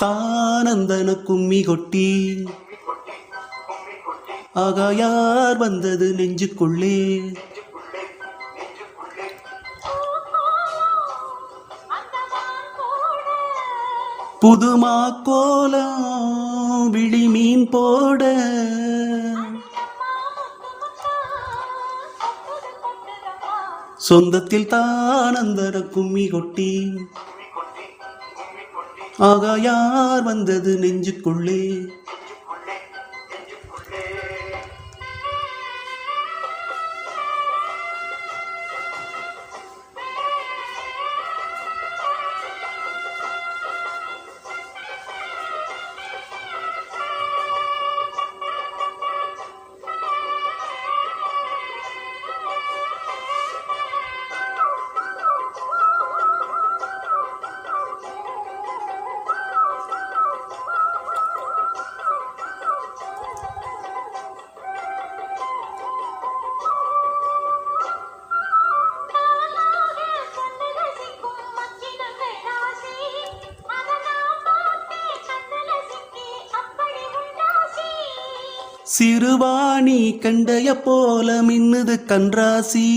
தானந்தன கும்மி கொட்டி. ஆகா யார் வந்தது நெஞ்சுக்குள்ளே. புதுமா கோலம் விழி மீன் போட. சொந்தத்தில் தானந்தர கும்மி கொட்டி. ஆகா யார் வந்தது நெஞ்சுக்குள்ளே? சிறுவாணி கண்டைய போல மின்னுது கன்றாசி.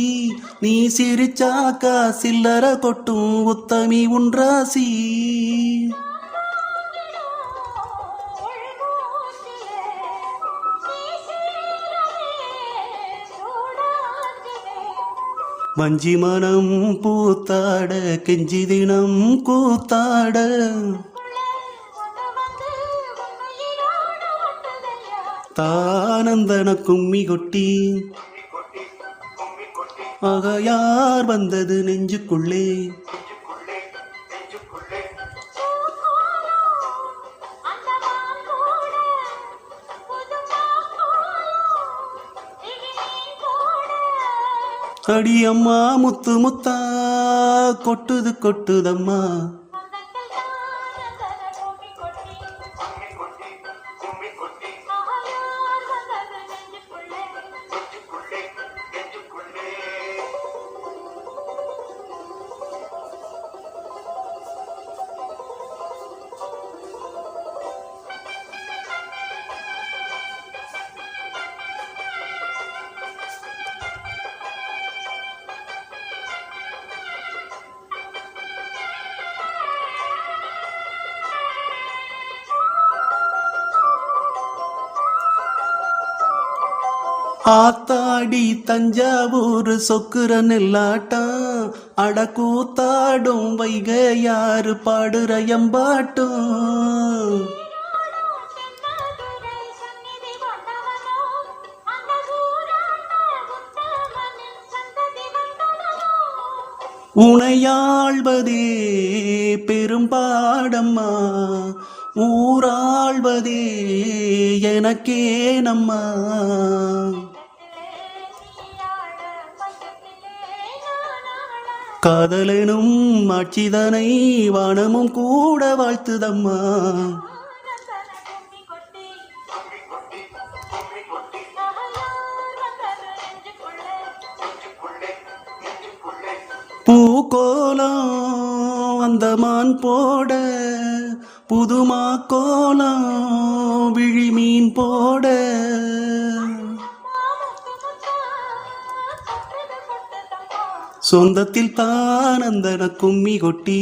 நீ சிரிச்சாக்கா சில்லற கொட்டும் உத்தமி உன்றாசி. வஞ்சி மனம் பூத்தாட கெஞ்சி தினம் கூத்தாட. தானந்தன கும்மி கொட்டி ஆக யார் வந்தது நெஞ்சுக்குள்ளே. அடியம்மா முத்து முத்தா கொட்டுது கொட்டுதம்மா. ஆத்தாடி தஞ்சாவூர் சொக்குற நெல்லாட்டம் அட கூத்தாடும் வைக யாரு பாடுற எம்பாட்டும். உனையாழ்வதே பெரும்பாடம்மா ஊராழ்வதே எனக்கே நம்மா காதலனும் ஆட்சிதனை வானமும் கூட வாழ்த்துதம்மா. பூக்கோலம் வந்தமான் போட புதுமா கோலம் விழிமீன் போட. சொந்தத்தில் தான் அந்த கும்மி கொட்டி